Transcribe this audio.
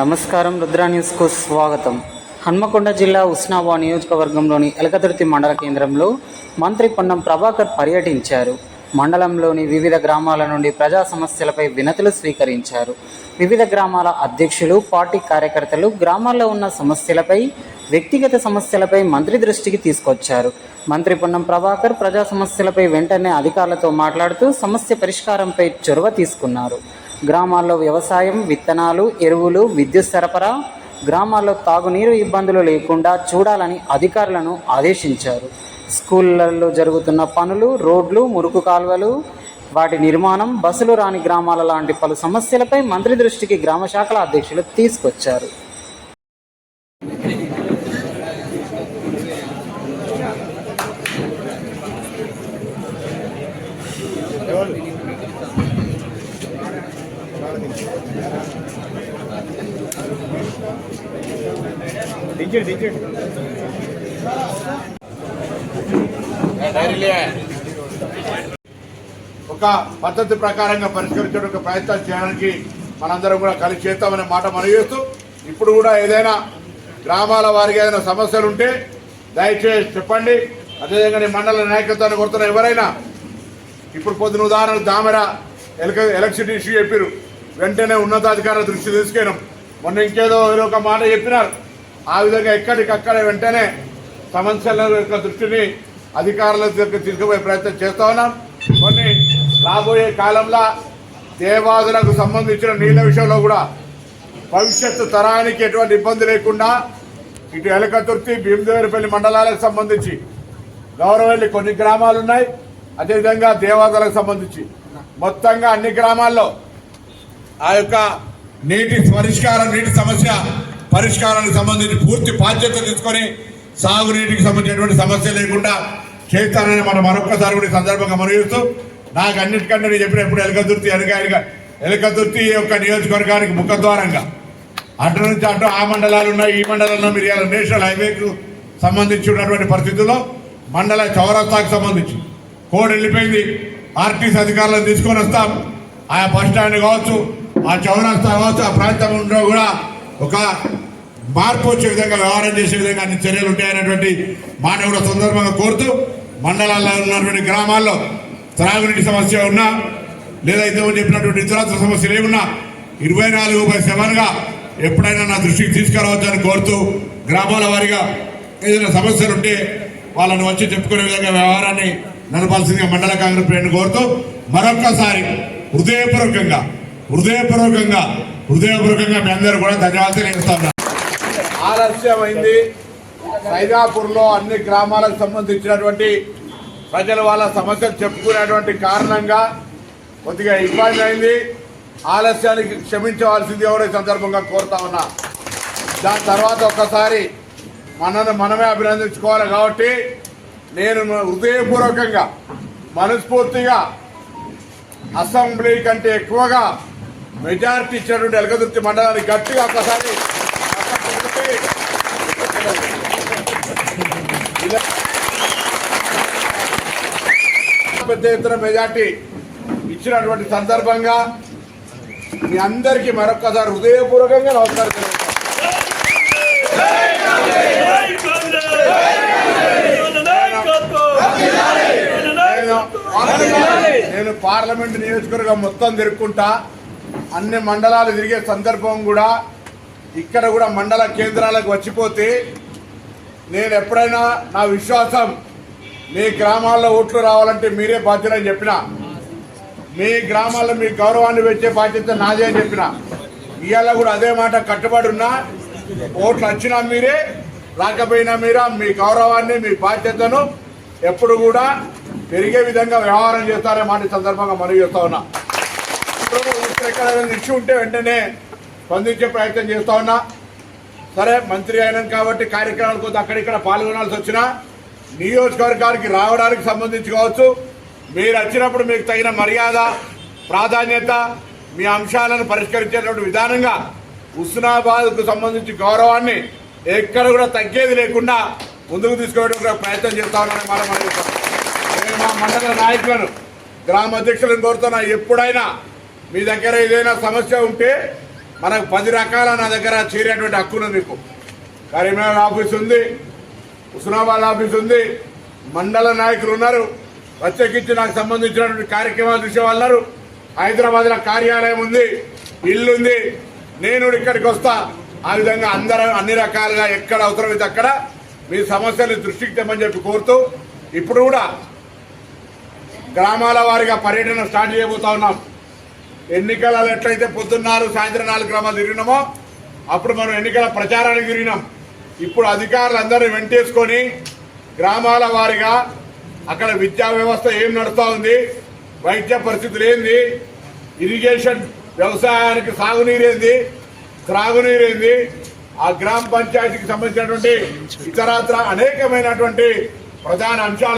నమస్కారం రుద్రా న్యూస్కు స్వాగతం. హన్మకొండ జిల్లా ఉస్నాబా నియోజకవర్గంలోని ఎలకతుర్తి మండల కేంద్రంలో మంత్రి పొన్నం ప్రభాకర్ పర్యటించారు. మండలంలోని వివిధ గ్రామాల నుండి ప్రజా సమస్యలపై వినతులు స్వీకరించారు. వివిధ గ్రామాల అధ్యక్షులు పార్టీ కార్యకర్తలు గ్రామాల్లో ఉన్న సమస్యలపై వ్యక్తిగత సమస్యలపై మంత్రి దృష్టికి తీసుకొచ్చారు. మంత్రి పొన్నం ప్రభాకర్ ప్రజా సమస్యలపై వెంటనే అధికారులతో మాట్లాడుతూ సమస్య పరిష్కారంపై చొరవ తీసుకున్నారు. గ్రామాల్లో వ్యవసాయం విత్తనాలు ఎరువులు విద్యుత్ సరఫరా గ్రామాల్లో తాగునీరు ఇబ్బందులు లేకుండా చూడాలని అధికారులను ఆదేశించారు. స్కూళ్ళల్లో జరుగుతున్న పనులు రోడ్లు మురుకు కాలువలు వాటి నిర్మాణం బస్సులు రాని గ్రామాల లాంటి పలు సమస్యలపై మంత్రి దృష్టికి గ్రామ శాఖల అధ్యక్షులు తీసుకొచ్చారు. దించండి దించండి ఒక పద్ధతి ప్రకారంగా పరిష్కరించడానికి ప్రయత్నం చేయడానికి మనందరం కూడా కలిసి చేస్తామనే మాట మనం చేస్తూ ఇప్పుడు కూడా ఏదైనా గ్రామాల వారికి ఏదైనా సమస్యలు ఉంటే దయచేసి చెప్పండి. అదేవిధంగా నీ మండల నాయకత్వాన్ని కొడుతున్న ఎవరైనా ఇప్పుడు పొద్దున ఉదాహరణ దామెర ఎలక ఎలక్ట్రిసిటీ ఇష్యూ చెప్పారు వెంటనే ఉన్నతాధికారుల దృష్టి తీసుకెళ్ళాం. మొన్న ఇంకేదో ఒక మాట చెప్పినారు. ఆ విధంగా ఎక్కడికక్కడ వెంటనే సమస్యల యొక్క దృష్టిని అధికారుల దగ్గర తీసుకుపోయే ప్రయత్నం చేస్తా ఉన్నాం. కొన్ని రాబోయే కాలంలో దేవాదులకు సంబంధించిన నీళ్ళ విషయంలో కూడా భవిష్యత్తు తరానికి ఎటువంటి ఇబ్బంది లేకుండా ఇటు ఎలకతుర్తి భీమదేవరిపల్లి మండలాలకు సంబంధించి గౌరవల్లి కొన్ని గ్రామాలు ఉన్నాయి. అదేవిధంగా దేవాదులకు సంబంధించి మొత్తంగా అన్ని గ్రామాల్లో ఆ యొక్క నీటి పరిష్కారం నీటి సమస్య పరిష్కారానికి సంబంధించి పూర్తి బాధ్యత తీసుకొని సాగునీటికి సంబంధించినటువంటి సమస్య లేకుండా చేస్తానని మనం మరొక్కసారి కూడా ఈ సందర్భంగా మనవిస్తూ నాకు అన్నిటికంటే నేను చెప్పిన ఎలకదుర్తి ఎనగా ఎలకదుర్తి యొక్క నియోజకవర్గానికి ముఖద్వారంగా అటు నుంచి అటు ఆ మండలాలు ఉన్నాయి ఈ మండలంలో మీరు ఇలా నేషనల్ హైవేకు సంబంధించి ఉన్నటువంటి పరిస్థితుల్లో మండల చౌరస్తాకు సంబంధించి కోడ్ వెళ్ళిపోయింది. ఆర్టీసీ అధికారులను తీసుకొని వస్తాం. ఆ బస్ స్టాండ్ కావచ్చు ఆ చౌరస్తా కావచ్చు ఆ ప్రాంతంలో కూడా ఒక మార్పు వచ్చే విధంగా వ్యవహారం చేసే విధంగా అన్ని చర్యలు ఉంటాయనేటువంటి మాట కూడా సందర్భంగా కోరుతూ మండలాల్లో ఉన్నటువంటి గ్రామాల్లో త్రాగునీటి సమస్య ఉన్నా లేదా ఇంతకుముందు చెప్పినటువంటి ఇతరత్వ సమస్యలు ఏమున్నా ఇరవై నాలుగు బై సెవెన్గా ఎప్పుడైనా నా దృష్టికి తీసుకురావచ్చని కోరుతూ గ్రామాల వారిగా ఏదైనా సమస్యలు ఉంటే వాళ్ళని వచ్చి చెప్పుకునే విధంగా వ్యవహారాన్ని నడపాల్సిందిగా మండల కాంగ్రెస్ ప్రేరణ కోరుతూ మరొక్కసారి హృదయపూర్వకంగా హృదయపూర్వకంగా హృదయపూర్వకంగా మీ అందరూ కూడా ధన్యవాదాలు తెలుస్తాను ఆలస్యమైంది. సైదాపూర్లో అన్ని గ్రామాలకు సంబంధించినటువంటి ప్రజలు వాళ్ళ సమస్యలు చెప్పుకునేటువంటి కారణంగా కొద్దిగా ఇబ్బంది అయింది. ఆలస్యానికి క్షమించవలసింది ఎవరో సందర్భంగా కోరుతా ఉన్నా. దాని తర్వాత ఒక్కసారి మనను మనమే అభినందించుకోవాలి కాబట్టి నేను హృదయపూర్వకంగా మనస్ఫూర్తిగా అసెంబ్లీ కంటే ఎక్కువగా మెజారిటీ ఇచ్చినటువంటి ఎలకదుర్తి మండలాన్ని గట్టిగా ఒక్కసారి పెద్ద ఎత్తున మెజార్టీ ఇచ్చినటువంటి సందర్భంగా మీ అందరికీ మరొక్కసారి హృదయపూర్వకంగా నమస్కారం నేను పార్లమెంట్ నియోజకవర్గం మొత్తం తిరుక్కుంటా. అన్ని మండలాలు తిరిగే సందర్భం కూడా ఇక్కడ కూడా మండల కేంద్రాలకు వచ్చిపోతే నేను ఎప్పుడైనా నా విశ్వాసం మీ గ్రామాల్లో ఓట్లు రావాలంటే మీరే బాధ్యత అని చెప్పిన. మీ గ్రామాల్లో మీ గౌరవాన్ని పెంచే బాధ్యత నాదే అని చెప్పిన. ఇవాళ కూడా అదే మాట కట్టుబడి ఉన్నా ఓట్లు వచ్చినా మీరే రాకపోయినా మీరా మీ గౌరవాన్ని మీ బాధ్యతను ఎప్పుడు కూడా పెరిగే విధంగా వ్యవహారం చేస్తారనే మాట సందర్భంగా మనవి చేస్తా ఉన్నా. ఇప్పుడు ఇక్కడ ఇష్యూ ఉంటే వెంటనే స్పందించే ప్రయత్నం చేస్తా ఉన్నా. సరే మంత్రి అయినాను కాబట్టి కార్యక్రమాల కొద్ది అక్కడిక్కడ పాల్గొనాల్సి వచ్చినా నియోజకవర్గానికి రావడానికి సంబంధించి కావచ్చు మీరు వచ్చినప్పుడు మీకు తగిన మర్యాద ప్రాధాన్యత మీ అంశాలను పరిష్కరించేటువంటి విధానంగా హుస్నాబాద్కు సంబంధించి గౌరవాన్ని ఎక్కడ కూడా తగ్గేది లేకుండా ముందుకు తీసుకోవడానికి ప్రయత్నం చేస్తా ఉన్నాను మనం నేను మా మండల నాయకులను గ్రామ అధ్యక్షులను కోరుతున్నా. ఎప్పుడైనా మీ దగ్గర ఏదైనా సమస్య ఉంటే మనకు పది రకాల నా దగ్గర చేరేటువంటి హక్కును మీకు. కరీంనగర్ ఆఫీస్ ఉంది హుస్నాబాద్ ఆఫీస్ ఉంది మండల నాయకులు ఉన్నారు. ప్రత్యేకించి నాకు సంబంధించినటువంటి కార్యక్రమాలు చూసేవాళ్ళు ఉన్నారు. హైదరాబాద్లో కార్యాలయం ఉంది ఇల్లు ఉంది. నేను ఇక్కడికి వస్తా. ఆ విధంగా అందరూ అన్ని రకాలుగా ఎక్కడ అవసరమైతే అక్కడ మీ సమస్యలు దృష్టికి తెమ్మని చెప్పి కోరుతూ ఇప్పుడు కూడా గ్రామాల వారిగా పర్యటన స్టార్ట్ చేయబోతా ఉన్నాం. ఎన్నికలలో ఎట్లయితే పొద్దున్నారు సాయంత్రం నాలుగు గ్రామాలు తిరిగినామో అప్పుడు మనం ఎన్నికల ప్రచారానికి తిరిగినాం. ఇప్పుడు అధికారులు అందరినీ వెంటేసుకొని గ్రామాల వారిగా అక్కడ విద్యా వ్యవస్థ ఏం నడుస్తూ ఉంది వైద్య పరిస్థితులు ఏంది ఇరిగేషన్ వ్యవసాయానికి సాగునీరేంది త్రాగునీరేంది ఆ గ్రామ పంచాయతీకి సంబంధించినటువంటి ఇతరత్ర అనేకమైనటువంటి ప్రధాన అంశాలు